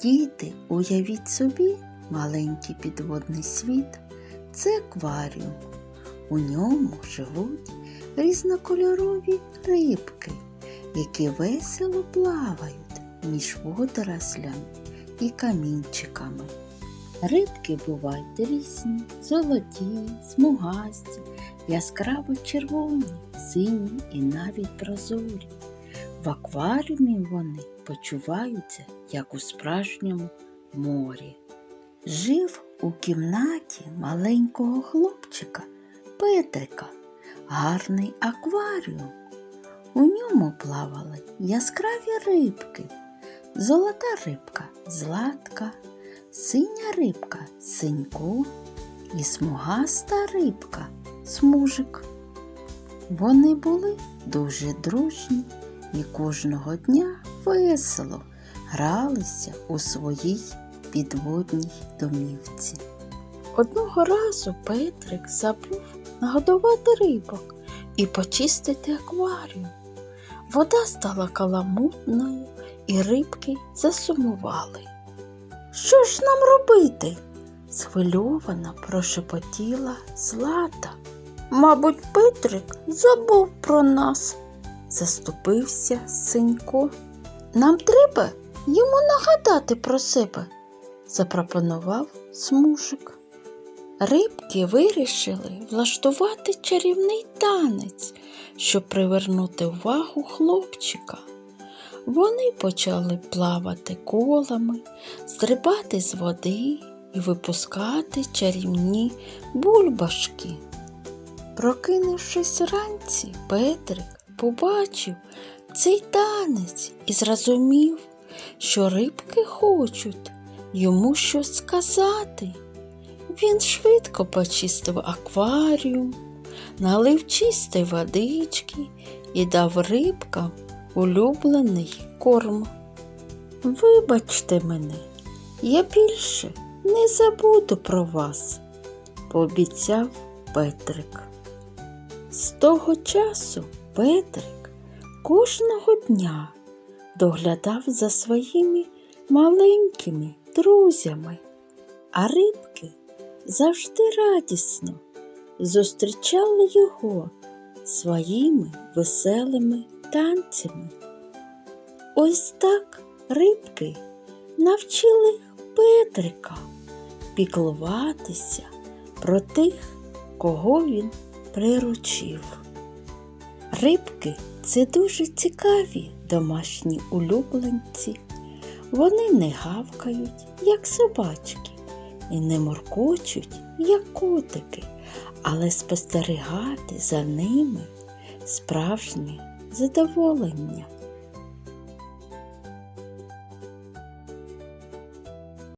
Діти, уявіть собі, маленький підводний світ це акваріум. У ньому живуть різнокольорові рибки, які весело плавають між водорослями і камінчиками. Рибки бувають різні, золоті, смугасті, яскраво червоні, сині і навіть прозорі. В акваріумі вони почуваються, як у справжньому морі. Жив у кімнаті маленького хлопчика Петрика, гарний акваріум. У ньому плавали яскраві рибки, золота рибка златка, синя рибка синько і смугаста рибка смужик. Вони були дуже дружні і кожного дня весело гралися у своїй підводній домівці. Одного разу Петрик забув нагодувати рибок і почистити акваріум. Вода стала каламутною, і рибки засумували. Що ж нам робити? схвильовано прошепотіла Злата. Мабуть, Петрик забув про нас, заступився синько. Нам треба йому нагадати про себе, запропонував смужик. Рибки вирішили влаштувати чарівний танець, щоб привернути увагу хлопчика. Вони почали плавати колами, стрибати з води і випускати чарівні бульбашки. Прокинувшись вранці, Петрик побачив цей танець і зрозумів, що рибки хочуть йому щось сказати. Він швидко почистив акваріум, налив чистої водички і дав рибкам улюблений корм. Вибачте мене, я більше не забуду про вас, пообіцяв Петрик. З того часу Петрик кожного дня доглядав за своїми маленькими друзями, а рибки завжди радісно зустрічали його своїми веселими танцями. Ось так рибки навчили Петрика піклуватися про тих, кого він приручив. Рибки це дуже цікаві домашні улюбленці. Вони не гавкають, як собачки, і не моркочуть, як котики, але спостерігати за ними справжнє задоволення.